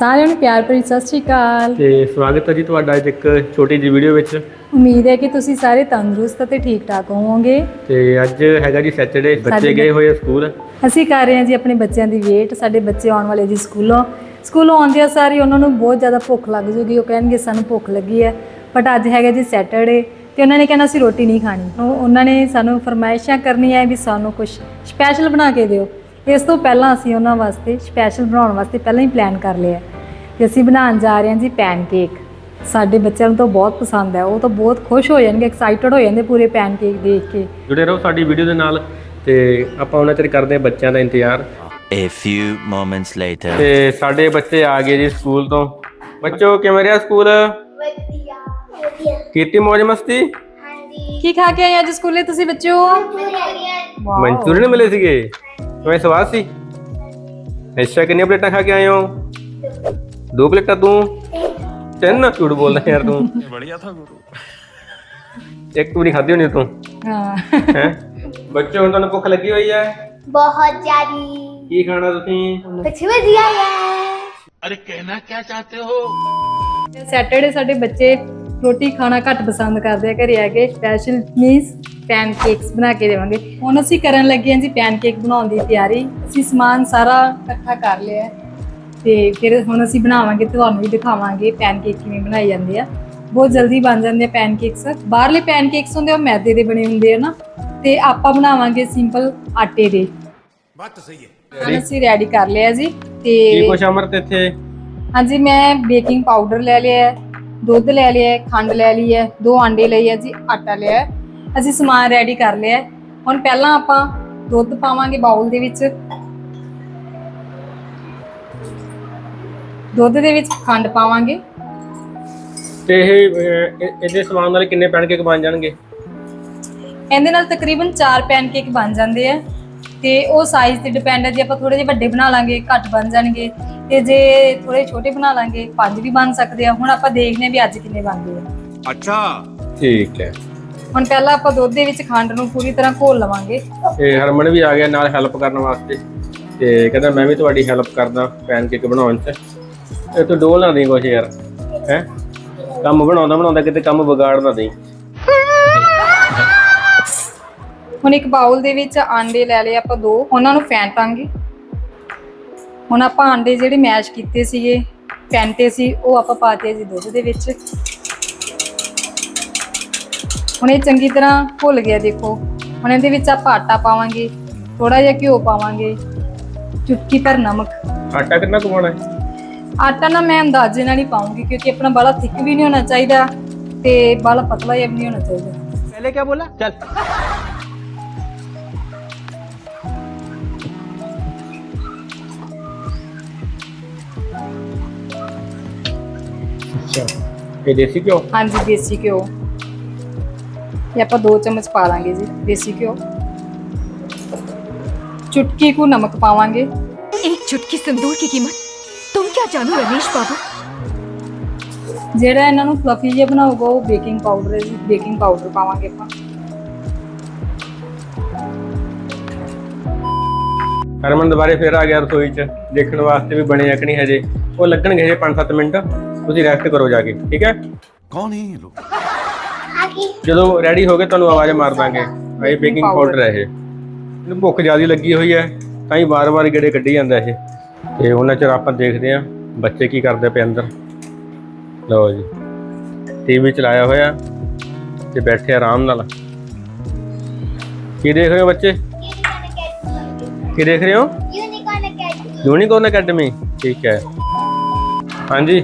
ਸਾਰਿਆਂ ਨੂੰ ਪਿਆਰ ਭਰੀ ਸਤਿ ਸ਼੍ਰੀ ਅਕਾਲ। ਤੇ ਸਵਾਗਤ ਹੈ ਜੀ ਤੁਹਾਡਾ ਅੱਜ ਇੱਕ ਛੋਟੀ ਜਿਹੀ ਵੀਡੀਓ ਵਿੱਚ। ਉਮੀਦ ਹੈ ਕਿ ਤੁਸੀਂ ਸਾਰੇ ਤੰਦਰੁਸਤ ਅਤੇ ਠੀਕ ਠਾਕ ਹੋਵੋਗੇ। ਤੇ ਅੱਜ ਹੈਗਾ ਜੀ ਸੈਟਰਡੇ ਬੱਚੇ ਗਏ ਹੋਏ ਆ ਸਕੂਲ ਅਸੀਂ ਕਰ ਰਹੇ ਹਾਂ ਜੀ ਆਪਣੇ ਬੱਚਿਆਂ ਦੀ ਵੇਟ ਸਾਡੇ ਬੱਚੇ ਆਉਣ ਵਾਲੇ ਜੀ ਸਕੂਲੋਂ। ਸਕੂਲੋਂ ਆਉਂਦੇ ਆ ਸਾਰੀ ਉਹਨਾਂ ਨੂੰ ਬਹੁਤ ਜ਼ਿਆਦਾ ਭੁੱਖ ਲੱਗ ਜੂਗੀ ਉਹ ਕਹਿਣਗੇ ਸਾਨੂੰ ਭੁੱਖ ਲੱਗੀ ਹੈ। ਬਟ ਅੱਜ ਹੈਗਾ ਜੀ ਸੈਟਰਡੇ ਤੇ ਉਹਨਾਂ ਨੇ ਕਹਿਣਾ ਅਸੀਂ ਰੋਟੀ ਨਹੀਂ ਖਾਣੀ। ਉਹ- ਉਹਨਾਂ ਨੇ ਸਾਨੂੰ ਫਰਮਾਇਸ਼ਾਂ ਕਰਨੀਆਂ ਵੀ ਸਾਨੂੰ ਕੁਝ ਸਪੈਸ਼ਲ ਬਣਾ ਕੇ ਦਿਓ। ਇਸ ਤੋਂ ਪਹਿਲਾਂ ਅਸੀਂ ਉਹਨਾਂ ਵਾਸਤੇ ਸਪੈਸ਼ਲ ਬਣਾਉਣ ਵਾਸਤੇ ਪਹਿਲਾਂ ਹੀ ਪਲਾਨ ਕਰ ਲਿਆ ਤੇ ਅਸੀਂ ਬਣਾਉਣ ਜਾ ਰਹੇ ਹਾਂ ਜੀ ਪੈਨਕੇਕ ਸਾਡੇ ਬੱਚਿਆਂ ਨੂੰ ਤਾਂ ਬਹੁਤ ਪਸੰਦ ਹੈ। ਉਹ ਤਾਂ ਬਹੁਤ ਖੁਸ਼ ਹੋ ਜਾਣਗੇ ਐਕਸਾਈਟਡ ਹੋ ਜਾਂਦੇ ਪੂਰੇ ਪੈਨਕੇਕ ਦੇਖ ਕੇ। ਜੁੜੇ ਰਹੋ ਸਾਡੀ ਵੀਡੀਓ ਦੇ ਨਾਲ ਤੇ ਆਪਾਂ ਉਹਨਾਂ ਚਿਰ ਕਰਦੇ ਹਾਂ ਬੱਚਿਆਂ ਦਾ ਇੰਤਜ਼ਾਰ। A few moments later. ਤੇ ਸਾਡੇ ਬੱਚੇ ਆ ਗਏ ਜੀ ਸਕੂਲ ਤੋਂ। ਬੱਚੋ ਕਿਵੇਂ ਰਿਹਾ ਸਕੂਲ? ਵਧੀਆ। ਵਧੀਆ। ਕੀਤੀ ਮौज ਮਸਤੀ? ਹਾਂਜੀ। ਕੀ ਖਾ ਕੇ ਆਏ ਅੱਜ ਸਕੂਲੇ ਤੁਸੀਂ ਬੱਚਿਓ? ਵਾਓ। ਮਨਚੂਰੀਅਨ ਮਿਲੇ ਸੀਗੇ? ਕਿਵੇਂ ਸਵਾਦ ਸੀ? ਅੱਛਾ ਕਿੰਨੀਆਂ ਪਲੇਟਾਂ ਖਾ ਕੇ ਆਏ ਹੋ? ਦੋ ਪਲੇਟਾਂ ਤੂੰ ਤਿੰਨ ਝੂਠ ਬੋਲਦਾ ਯਾਰ ਤੂੰ। ਬੜੀਆ ਥਾ ਗੁਰੂ। ਇੱਕ ਵੀ ਨਹੀਂ ਖਾਧੀ ਹੋਣੀ ਤੂੰ ਹਾਂ। ਹੈ? ਬੱਚੋ ਹੁਣ ਤੁਹਾਨੂੰ ਭੁੱਖ ਲੱਗੀ ਹੋਈ ਹੈ? ਬਹੁਤ ਜ਼ਿਆਦੀ। ਕੀ ਖਾਣਾ ਤੁਸੀਂ? ਕੁਛ ਵਧੀਆ ਹੈ ਸੈਟਰਡੇ ਸਾਡੇ ਬੱਚੇ ਰੋਟੀ ਖਾਣਾ ਘੱਟ ਪਸੰਦ ਕਰਦੇ ਆ ਘਰੇ ਆ ਕੇ ਸਪੈਸ਼ਲ ਮੀਨਸ ਪੈਨਕੇਕਸ ਬਣਾ ਕੇ ਦੇਵਾਂਗੇ। ਹੁਣ ਅਸੀਂ ਕਰਨ ਲੱਗੇ ਹਾਂ ਜੀ ਪੈਨਕੇਕ ਬਣਾਉਣ ਦੀ ਤਿਆਰੀ। ਅਸੀਂ ਸਮਾਨ ਸਾਰਾ ਇਕੱਠਾ ਕਰ ਲਿਆ ਹੈ। ਤੇ ਫਿਰ ਹੁਣ ਅਸੀਂ ਬਣਾਵਾਂਗੇ ਤੁਹਾਨੂੰ ਵੀ ਦਿਖਾਵਾਂਗੇ ਪੈਨਕੇਕ ਕਿਵੇਂ ਬਣਾਏ ਜਾਂਦੇ ਆ। ਬਹੁਤ ਜਲਦੀ ਬਣ ਜਾਂਦੇ ਆ ਪੈਨਕੇਕਸ ਬਾਹਰਲੇ ਪੈਨਕੇਕਸ ਹੁੰਦੇ ਆ, ਉਹ ਮੈਦੇ ਦੇ ਬਣੇ ਹੁੰਦੇ ਆ ਨਾ। ਤੇ ਆਪਾਂ ਬਣਾਵਾਂਗੇ ਸਿੰਪਲ ਆਟੇ ਦੇ। ਬਾਤ ਤਾਂ ਸਹੀ ਹੈ। ਅਸੀਂ ਰੈਡੀ ਕਰ ਲਿਆ ਜੀ ਕੀ ਤੇ ਕੁਛ ਅਮਰਤ ਇੱਥੇ? ਹਾਂਜੀ ਮੈਂ ਬੇਕਿੰਗ ਪਾਊਡਰ ਲੈ ਲਿਆ ਹੈ ਦੁੱਧ ਲੈ ਲਿਆ ਹੈ ਖੰਡ ਲੈ ਲਈ ਹੈ ਦੋ ਆਂਡੇ ਲਏ ਹੈ ਜੀ ਆਟਾ ਲਿਆ ਹੈ। ਅਸੀਂ ਸਮਾਨ ਰੈਡੀ ਕਰ ਲਿਆ ਹੁਣ ਪਹਿਲਾਂ ਆਪਾਂ ਦੁੱਧ ਪਾਵਾਂਗੇ ਬਾਉਲ ਦੇ ਵਿੱਚ। ਦੁੱਧ ਦੇ ਵਿੱਚ ਖੰਡ ਪਾਵਾਂਗੇ। ਤੇ ਇਹ ਅਹ, ਇਹ- ਇਹਦੇ ਸਮਾਨ ਨਾਲ ਕਿੰਨੇ ਪੈਨਕੇਕ ਬਣ ਜਾਣਗੇ? ਇਹਦੇ ਨਾਲ ਤਕਰੀਬਨ 4 ਪੈਨਕੇਕ ਬਣ ਜਾਂਦੇ ਆ। ਤੇ ਉਹ ਸਾਈਜ਼ ਤੇ ਡਿਪੈਂਡ ਹੈ ਜੇ ਆਪਾਂ ਥੋੜੇ ਜਿਹੇ ਵੱਡੇ ਬਣਾ ਲਾਂਗੇ ਘੱਟ ਬਣ ਜਾਣਗੇ। ਤੇ ਜੇ ਥੋੜੇ ਛੋਟੇ ਬਣਾ ਲਾਂਗੇ ਪੰਜ ਵੀ ਬਣ ਸਕਦੇ ਆ। ਹੁਣ ਆਪਾਂ ਦੇਖਦੇ ਹਾਂ ਵੀ ਅੱਜ ਕਿੰਨੇ ਬਣਦੇ ਆ। ਠੀਕ ਹੈ। ਹੁਣ ਪਹਿਲਾਂ ਆਪਾਂ ਦੁੱਧ ਦੇ ਵਿੱਚ ਖੰਡ ਨੂੰ ਪੂਰੀ ਤਰ੍ਹਾਂ ਘੋਲ ਲਵਾਂਗੇ। ਤੇ ਹਰਮਨ ਵੀ ਆ ਗਿਆ ਨਾਲ ਹੈਲਪ ਕਰਨ ਵਾਸਤੇ। ਤੇ ਕਹਿੰਦਾ ਮੈਂ ਵੀ ਤੁਹਾਡੀ ਹੈਲਪ ਕਰਦਾ ਪੈਨਕੇਕ ਬਣਾਉਣ 'ਚ। ਤੇ ਤੂੰ ਡੋਲ ਨਾ ਦੇਈ ਕੁਛ ਯਾਰ ਹੈ? ਕੰਮ ਬਣਾਉਂਦਾ ਬਣਾਉਂਦਾ ਕਿਤੇ ਕੰਮ ਵਿਗਾੜ ਨਾ ਦੇਈ। ਹੁਣ ਇੱਕ ਬਾਉਲ ਦੇ ਵਿੱਚ ਆਂਡੇ ਲੈ ਲਏ ਆਪਾਂ ਦੋ ਉਹਨਾਂ ਨੂੰ ਫੈਂਟਾਂਗੇ ਹੁਣ ਆਪਾਂ ਆਂਡੇ ਜਿਹੜੇ ਮੈਸ਼ ਕੀਤੇ ਸੀਗੇ ਫੈਂਟੇ ਸੀ ਉਹ ਆਪਾਂ ਪਾਤੇ ਜੀ ਦੁੱਧ ਦੇ ਵਿੱਚ। ਹੁਣ ਇਹ ਚੰਗੀ ਤਰ੍ਹਾਂ ਘੁਲ ਗਿਆ ਦੇਖੋ। ਹੁਣ ਇਹਦੇ ਵਿੱਚ ਆਪਾਂ ਆਟਾ ਪਾਵਾਂਗੇ ਥੋੜਾ ਜਿਹਾ ਘਿਓ ਪਾਵਾਂਗੇ ਚੁਟਕੀ ਭਰ ਨਮਕ। ਆਟਾ ਕਿੰਨਾ ਕਮਾਉਣਾ ਹੈ? ਆਟਾ ਨਾ ਮੈਂ ਅੰਦਾਜ਼ੇ ਨਾਲ ਹੀ ਪਾਉਂਗੀ ਕਿਉਂਕਿ ਆਪਣਾ ਬਾਲਾ ਥਿਕ ਵੀ ਨਹੀਂ ਹੋਣਾ ਚਾਹੀਦਾ ਤੇ ਬਾਲਾ ਪਤਲਾ ਜਿਹਾ ਵੀ ਨਹੀਂ ਹੋਣਾ ਚਾਹੀਦਾ ਪਹਿਲੇ ਕੀ ਬੋਲਾ ਚੱਲ ਅੱਛਾ ਇਹ ਦੇਸੀ ਘਿਓ ਹਾਂਜੀ ਦੇਸੀ ਘਿਓ ਇਹ ਆਪਾਂ 2 ਚਮਚ ਪਾ ਲਾਂਗੇ ਜੀ ਦੇਸੀ ਘਿਓ ਚੁਟਕੀ ਕੁ ਨਮਕ ਪਾਵਾਂਗੇ एक चुटकी सिंदूर की कीमत ਚਾਹਨੂੰ ਰਮੇਸ਼ ਬਾਬੂ? ਜਿਹੜਾ ਇਹਨਾਂ ਨੂੰ ਫਲਫੀ ਜਿਹਾ ਬਣਾਊਗਾ ਉਹ ਬੇਕਿੰਗ ਪਾਊਡਰ ਹੈ ਬੇਕਿੰਗ ਪਾਊਡਰ ਪਾਵਾਂਗੇ ਆਪਾਂ। ਹਰਮਨ ਦੁਬਾਰੇ ਫੇਰ ਆ ਗਿਆ ਰਸੋਈ 'ਚ। ਦੇਖਣ ਵਾਸਤੇ ਵੀ ਬਣੇ ਆ ਹਜੇ। ਉਹ ਲੱਗਣਗੇ ਹਜੇ 5-7 ਮਿੰਟ। ਤੁਸੀਂ ਰੈਸਟ ਕਰੋ ਜਾ ਕੇ ਠੀਕ ਹੈ? ਕੌਣ ਹੈ ਇਹ ਜਦੋਂ ਰੈਡੀ ਹੋ ਗਏ ਤੁਹਾਨੂੰ ਆਵਾਜ਼ ਮਾਰ ਦਾਂਗੇ। ਆਹ ਬੇਕਿੰਗ ਪਾਊਡਰ ਹੈ ਇਹ। ਭੁੱਖ ਜ਼ਿਆਦਾ ਲੱਗੀ ਹੋਈ ਹੈ ਤਾਂ ਹੀ ਵਾਰ-ਵਾਰ ਗੇੜੇ ਕੱਢੀ ਜਾਂਦਾ ਇਹ। ਤੇ ਉਹਨਾਂ ਚਿਰ ਆਪਾਂ ਦੇਖਦੇ ਹਾਂ ਬੱਚੇ ਕੀ ਕਰਦੇ ਪਏ ਅੰਦਰ। ਲਓ ਜੀ। ਟੀਵੀ ਚਲਾਇਆ ਹੋਇਆ ਤੇ ਬੈਠੇ ਆਰਾਮ ਨਾਲ। ਕੀ ਦੇਖ ਰਹੇ ਹੋ ਬੱਚੇ? ਕੀ ਦੇਖ ਰਹੇ ਹੋ? ਯੂਨੀਕਰਨ ਅਕੈਡਮੀ ਯੂਨੀਕੋਰਨ ਅਕੈਡਮੀ ਠੀਕ ਹੈ। ਹਾਂਜੀ।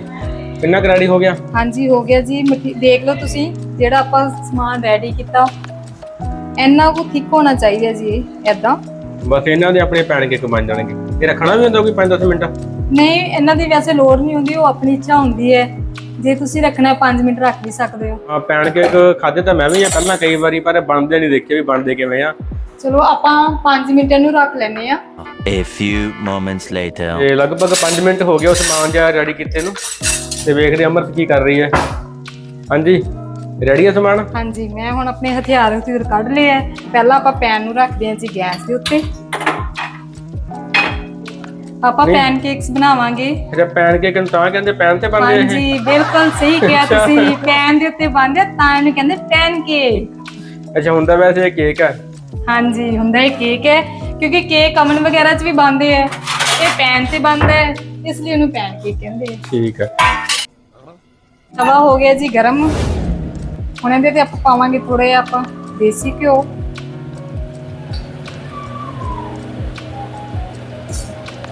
ਕਿੰਨਾ ਕੁ ਰੈਡੀ ਹੋ ਗਿਆ? ਹਾਂਜੀ ਹੋ ਗਿਆ ਜੀ। ਦੇਖ ਲਓ ਤੁਸੀਂ ਜਿਹੜਾ ਆਪਾਂ ਸਮਾਨ ਰੈਡੀ ਕੀਤਾ। ਇੰਨਾ ਕੁ ਥਿਕ ਹੋਣਾ ਚਾਹੀਦਾ ਜੀ ਐਦਾਂ ਬਸ ਇਹਨਾਂ ਦੇ ਆਪਣੇ ਪੈਣਕੇਕ ਬਣ ਜਾਣਗੇ। ਇਹ ਰੱਖਣਾ ਵੀ ਹੁੰਦਾ ਕੋਈ 5-10 ਮਿੰਟ? ਨਹੀਂ ਇਹਨਾਂ ਦੀ ਵੈਸੇ ਲੋੜ ਨਹੀਂ ਹੁੰਦੀ ਉਹ ਆਪਣੀ ਇੱਛਾ ਹੁੰਦੀ ਹੈ। ਜੇ ਤੁਸੀਂ ਰੱਖਣਾ 5 ਮਿੰਟ ਰੱਖ ਵੀ ਸਕਦੇ ਹੋ। ਆ ਪੈਣਕੇਕ ਖਾਦੇ ਤਾਂ ਮੈਂ ਵੀ ਆ ਪਹਿਲਾਂ ਕਈ ਵਾਰੀ ਪਰ ਬਣਦੇ ਨਹੀਂ ਦੇਖੇ ਵੀ ਬਣਦੇ ਕਿਵੇਂ ਆ। ਚਲੋ ਆਪਾਂ 5 ਮਿੰਟ ਇਹਨੂੰ ਰੱਖ ਲੈਨੇ ਆ A few moments later. ਤੇ ਲਗਭਗ 5 ਮਿੰਟ ਹੋ ਗਏ ਉਹ ਸਮਾਨ ਜਿਹਾ ਰੈਡੀ ਕੀਤੇ ਨੂੰ। ਤੇ ਵੇਖਦੇ ਅਮਰਤ ਕੀ ਕਰ ਰਹੀ ਹੈ। ਹਾਂਜੀ ਰੈਡੀ ਹੈ ਸਮਾਨ? ਹਾਂਜੀ ਮੈਂ ਹੁਣ ਆਪਣੇ ਹਥਿਆਰ ਹਥਿਆਰ ਕੱਢ ਲਏ ਆ ਪਹਿਲਾਂ ਆਪਾਂ ਪੈਨ ਨੂੰ ਰੱਖਦੇ ਹਾਂ ਜੀ ਗੈਸ ਦੇ ਉੱਤੇ। ਆਪਾਂ। ਪੈਨਕੇਕਸ ਬਣਾਵਾਂਗੇ। ਅੱਛਾ ਪੈਨ ਕੇਕ ਨੂੰ ਤਾਂ ਕਹਿੰਦੇ ਪੈਨ ਤੇ ਬਣਦੇ ਇਹ। ਹਾਂਜੀ ਬਿਲਕੁਲ ਸਹੀ ਕਿਹਾ। ਤੁਸੀਂ ਪੈਨ ਦੇ ਉੱਤੇ ਬਣਦੇ ਆ, ਤਾਂ ਇਹਨੂੰ ਕਹਿੰਦੇ ਪੈਨਕੇਕ ਅੱਛਾ ਹੁੰਦਾ ਵੈਸੇ ਇਹ ਕੇਕ ਹੈ ਹਾਂਜੀ ਹੁੰਦਾ ਇਹ ਕੇਕ ਹੈ ਕਿਉਂਕਿ ਕੇਕ ਅਮਨ ਵਗੈਰਾ 'ਚ ਵੀ ਬਣਦੇ ਆ। ਇਹ ਪੈਨ ਤੇ ਬਣਦਾ ਹੈ ਇਸ ਲਈ ਇਹਨੂੰ ਪੈਨਕੇਕ ਕਹਿੰਦੇ ਆ। ਠੀਕ ਹੈ। ਤਵਾ ਹੋ ਗਿਆ ਜੀ ਗਰਮ। ਹੁਣ ਇਹਦੇ ਤੇ ਆਪਾਂ ਪਾਵਾਂਗੇ ਥੋੜਾ ਆਪਾਂ ਦੇਸੀ ਘਿਓ।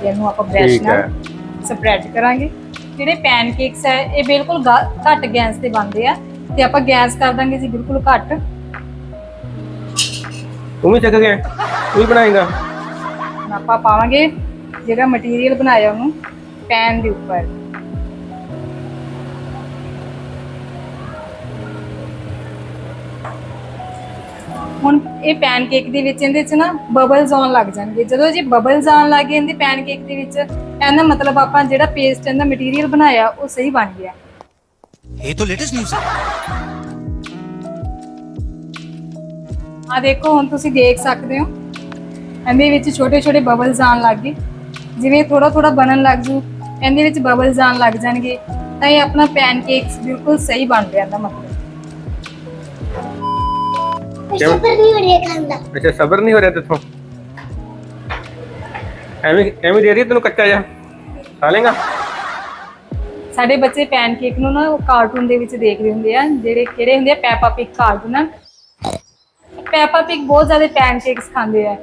ਤੇ ਇਹਨੂੰ ਆਪਾਂ ਬ੍ਰਸ਼ ਠੀਕ ਹੈ। ਨਾਲ ਸਪਰੈਡ ਕਰਾਂਗੇ। ਜਿਹੜੇ ਪੈਨਕੇਕਸ ਹੈ ਇਹ ਬਿਲਕੁਲ ਗਾ- ਘੱਟ ਗੈਸ ਤੇ ਬਣਦੇ ਆ। ਤੇ ਆਪਾਂ ਗੈਸ ਕਰ ਦਾਂਗੇ ਜੀ ਬਿਲਕੁਲ ਘੱਟ। ਤੂੰ ਵੀ ਸਿੱਖ ਗਿਆ? ਤੂੰ ਵੀ ਬਣਾਏਗਾ? ਹੁਣ ਆਪਾਂ ਪਾਵਾਂਗੇ ਜਿਹੜਾ ਮਟੀਰੀਅਲ ਬਣਾਇਆ ਉਹਨੂੰ ਪੈਨ ਦੇ ਉੱਪਰ। ਹੁਣ ਇਹ ਪੈਨ ਦੇ ਵਿੱਚ ਇਹਦੇ 'ਚ ਨਾ ਬਬਲਸ ਆਉਣ ਲੱਗ ਜਾਣਗੇ। ਜਦੋਂ ਜੇ ਬਬਲਸ ਆਉਣ ਲੱਗ ਗਏ ਇਹਦੇ ਪੈਨ ਦੇ ਵਿੱਚ ਇਹਦਾ ਮਤਲਬ ਆਪਾਂ ਜਿਹੜਾ ਪੇਸਟ ਇਹਦਾ ਮਟੀਰੀਅਲ ਬਣਾਇਆ ਉਹ ਸਹੀ ਬਣ ਗਿਆ। ਇਹ ਤਾਂ ਲੇਟੈਸਟ ਨਿਊਜ਼ ਹੈ। ਆ ਦੇਖੋ ਹੁਣ ਤੁਸੀਂ ਦੇਖ ਸਕਦੇ ਹੋ। ਇਹਦੇ ਵਿੱਚ ਛੋਟੇ ਛੋਟੇ ਬਬਲਸ ਆਣ ਲੱਗ ਗਏ। ਜਿਵੇਂ ਥੋੜਾ ਥੋੜਾ ਬਣਨ ਲੱਗ ਜੂ ਇਹਦੇ ਵਿੱਚ ਬਬਲਸ ਆਉਣ ਲੱਗ ਜਾਣਗੇ। ਤਾਂ ਇਹ ਆਪਣਾ ਪੈਨਕੇਕਸ ਬਿਲਕੁਲ ਸਹੀ ਬਣ ਰਿਹਾ ਦਾ ਮਤਲਬ। ਕਿਉਂ? पर नहीं हो रही खांदा ਅੱਛਾ ਸਬਰ ਨਹੀਂ ਹੋ ਰਿਹਾ ਤੇਥੋਂ ਐਵੇਂ ਐਵੇਂ ਦੇ ਰਹੀ ਹੈ ਤੈਨੂੰ ਕੱਚਾ ਜਾ ਖਾ ਲੇਗਾ ਸਾਡੇ ਬੱਚੇ ਪੈਨਕੇਕ ਨੂੰ ਨਾ ਕਾਰਟੂਨ ਦੇ ਵਿੱਚ ਦੇਖਦੇ ਹੁੰਦੇ ਆ ਜਿਹੜੇ ਕਿਹੜੇ ਹੁੰਦੇ ਆ ਪੈਪਾ ਪਿਕ ਕਾਰਟੂਨ ਆ ਪੈਪਾ ਪਿਕ ਬਹੁਤ ਜ਼ਿਆਦਾ ਪੈਨਕੇਕਸ ਖਾਂਦੇ ਆ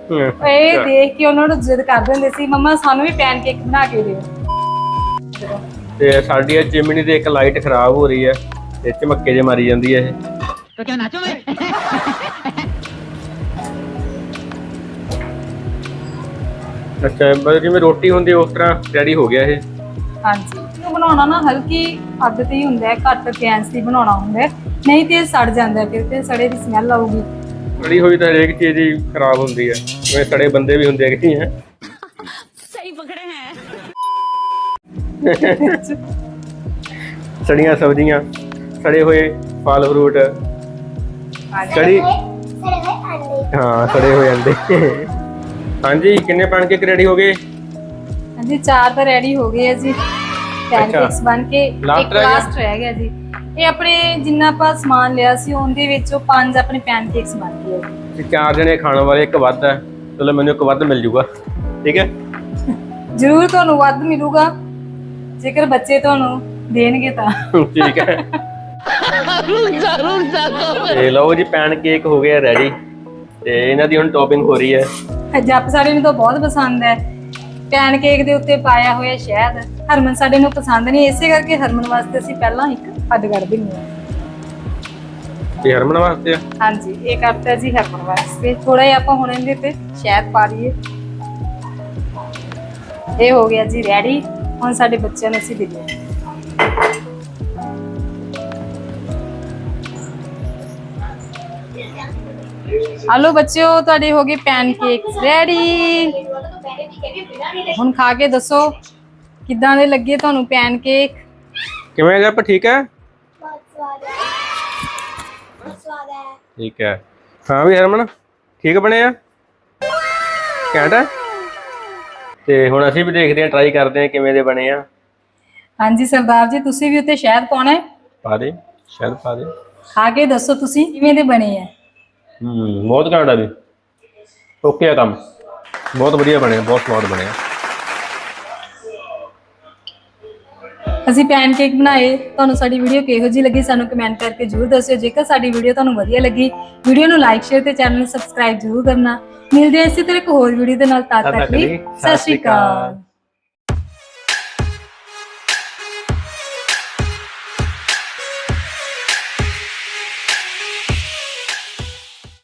ਇਹ ਦੇਖ ਕੇ ਉਹਨਾਂ ਨੂੰ ਜਿੱਦ ਕਰਦੇ ਹੁੰਦੇ ਸੀ ਮੰਮਾ ਸਾਨੂੰ ਵੀ ਪੈਨਕੇਕ ਬਣਾ ਕੇ ਦਿਓ ਤੇ ਸਾਡੀ ਇਹ ਚਿਮਨੀ ਦੀ ਇੱਕ ਲਾਈਟ ਖਰਾਬ ਹੋ ਰਹੀ ਹੈ ਤੇ ਝਮੱਕੇ ਜੇ ਮਾਰੀ ਜਾਂਦੀ ਹੈ ਇਹ ਅੱਛਾ ਬਸ ਜਿਵੇਂ ਰੋਟੀ ਹੁੰਦੀ ਉਸ ਤਰ੍ਹਾਂ ਰੈਡੀ ਹੋ ਗਿਆ ਇਹ? ਹਾਂਜੀ। ਇਹਨੂੰ ਬਣਾਉਣਾ ਨਾ ਹਲਕੀ ਅੱਗ ਤੇ ਹੀ ਹੁੰਦਾ ਹੈ ਘੱਟ ਗੈਸ ਤੇ ਬਣਾਉਣਾ ਹੁੰਦਾ ਨਹੀਂ ਤੇ ਸੜ ਜਾਂਦਾ ਫਿਰ ਤੇ ਸੜੇ ਦੀ ਸਮੈਲ ਆਊਗੀ। ਸੜੀ ਹੋਈ ਤਾਂ ਹਰੇਕ ਚੀਜ਼ ਹੀ ਖਰਾਬ ਹੁੰਦੀ ਹੈ। ਜਿਵੇਂ ਸੜੇ ਬੰਦੇ ਵੀ ਹੁੰਦੇ ਕਿ ਹੈ। ਸਹੀ ਪਕੜੇ ਹੈ। ਸੜੀਆਂ ਸਬਜ਼ੀਆਂ ਸੜੇ ਹੋਏ ਫਲ ਫਰੂਟ ਸੜੇ ਹੋਏ ਅੰਡੇ ਹਾਂ ਸੜੇ ਹੋਏ ਅੰਡੇ ਹਾਂਜੀ ਕਿੰਨੇ ਪੈਨਕੇਕ ਰੈਡੀ ਹੋ ਗਏ? ਹਾਂਜੀ ਚਾਰ ਤਾਂ ਰੈਡੀ ਹੋ ਗਏ ਆ ਜੀ। ਪੈਨਕੇਕਸ ਬਣ ਕੇ ਇੱਕ ਰਹਿ ਗਿਆ? ਲਾਸਟ ਰਹਿ ਗਿਆ ਜੀ। ਇਹ ਆਪਣੇ ਜਿੰਨਾ ਆਪਾਂ ਸਮਾਨ ਲਿਆ ਸੀ ਉਹਦੇ ਵਿੱਚੋਂ ਪੰਜ ਆਪਣੇ ਪੈਨਕੇਕਸ ਬਣ ਗਏ ਜੀ। ਤੇ ਚਾਰ ਜਣੇ ਖਾਣ ਵਾਲੇ ਇੱਕ ਵੱਧ ਹੈ। ਚਲੋ ਮੈਨੂੰ ਇੱਕ ਵੱਧ ਮਿਲ ਜੂਗਾ। ਠੀਕ ਹੈ? ਜ਼ਰੂਰ ਤੁਹਾਨੂੰ ਵੱਧ ਮਿਲੂਗਾ। ਜੇਕਰ ਬੱਚੇ ਤੁਹਾਨੂੰ ਦੇਣਗੇ ਤਾਂ। ਠੀਕ ਹੈ। ਤੇ ਲਓ ਜੀ ਪੈਨਕੇਕ ਹੋ ਗਿਆ ਰੈਡੀ ਤੇ ਇਹਨਾਂ ਦੀ ਹੁਣ ਟੌਪਿੰਗ ਹੋ ਰਹੀ ਹੈ। ਜੱਪ ਸਾਡੇ ਨੂੰ ਤਾਂ ਬਹੁਤ ਪਸੰਦ ਹੈ। ਪੈਨਕੇਕ ਦੇ ਉੱਤੇ ਪਾਇਆ ਹੋਇਆ ਸ਼ਹਿਦ ਹਰਮਨ ਸਾਡੇ ਨੂੰ ਪਸੰਦ ਨਹੀਂ ਇਸੇ ਕਰਕੇ ਹਰਮਨ ਵਾਸਤੇ ਅਸੀਂ ਪਹਿਲਾਂ ਇੱਕ ਅੱਡ ਕਰ ਦਿੰਦੇ ਹਾਂ। ਤੇ ਹਰਮਨ ਵਾਸਤੇ ਆ? ਹਾਂਜੀ ਇਹ ਕਰਤਾ ਜੀ ਹਰਮਨ ਵਾਸਤੇ। ਥੋੜਾ ਜਿਹਾ ਆਪਾਂ ਹੁਣ ਇਹਦੇ ਤੇ ਸ਼ਹਿਦ ਪਾ ਲਈਏ ਇਹ ਹੋ ਗਿਆ ਜੀ ਰੈਡੀ ਹੁਣ ਸਾਡੇ ਬੱਚਿਆਂ ਨੂੰ ਅਸੀਂ ਦੇ ਦਿੰਦੇ ਹਾਂ। ਹਲੋ ਬੱਚਿਓ ਤੁਹਾਡੇ ਹੋ ਗਏ ਪੈਨ ਕੇਕ ਰੈਡੀ ਹੁਣ ਖਾ ਕੇ ਦੱਸੋ ਕਿੱਦਾਂ ਦੇ ਲੱਗੇ ਤੁਹਾਨੂੰ ਪੈਨ ਕੇਕ ਕਿਵੇਂ ਲੱਗਾ ਪਰ ਠੀਕ ਹੈ? ਬਹੁਤ ਸਵਾਦ ਹੈ। ਬਹੁਤ ਸਵਾਦ ਹੈ। ਠੀਕ ਹੈ। ਹਾਂ ਵੀ ਹਰਮਨ ਠੀਕ ਬਣੇ ਆ? ਘੈਂਟ ਹੈ? ਤੇ ਹੁਣ ਅਸੀਂ ਵੀ ਦੇਖਦੇ ਹਾਂ ਟਰਾਈ ਕਰਦੇ ਹਾਂ ਕਿਵੇਂ ਦੇ ਬਣੇ ਆ। ਹਾਂਜੀ ਸਰਦਾਰ ਜੀ ਤੁਸੀਂ ਵੀ ਉੱਤੇ ਸ਼ਹਿਦ ਪਾਉਣਾ ਹੈ? ਪਾ ਦੇ ਸ਼ਹਿਦ ਪਾ ਦੇ। ਖਾ ਕੇ ਦੱਸੋ ਤੁਸੀਂ ਕਿਵੇਂ ਦੇ ਬਣੇ ਆ? ਹੂੰ, ਬਹੁਤ ਘੈਂਟ ਆ ਵੀ ਓਕੇ ਆ ਕੰਮ। ਬਹੁਤ ਵਧੀਆ ਬਣਿਆ, ਬਹੁਤ ਸਵਾਦ ਬਣਿਆ। ਅਸੀਂ ਪੈਨਕੇਕ ਬਣਾਏ, ਤੁਹਾਨੂੰ ਸਾਡੀ ਵੀਡੀਓ ਕਿਹੋ ਜਿਹੀ ਲੱਗੀ ਸਾਨੂੰ ਕਮੈਂਟ ਕਰਕੇ ਜਰੂਰ ਦੱਸਿਓ। ਜੇਕਰ ਸਾਡੀ ਵੀਡੀਓ ਤੁਹਾਨੂੰ ਵਧੀਆ ਲੱਗੀ ਵੀਡੀਓ ਨੂੰ ਲਾਈਕ ਸ਼ੇਅਰ ਤੇ ਚੈਨਲ ਨੂੰ ਸਬਸਕ੍ਰਾਈਬ ਜਰੂਰ ਕਰਨਾ। ਮਿਲਦੇ ਹਾਂ ਇਸੇ ਤਰ੍ਹਾਂ ਇੱਕ ਹੋਰ ਵੀਡੀਓ ਦੇ ਨਾਲ। ਤਦ ਤੱਕ ਲਈ ਸਤਿ ਸ਼੍ਰੀ ਅਕਾਲ।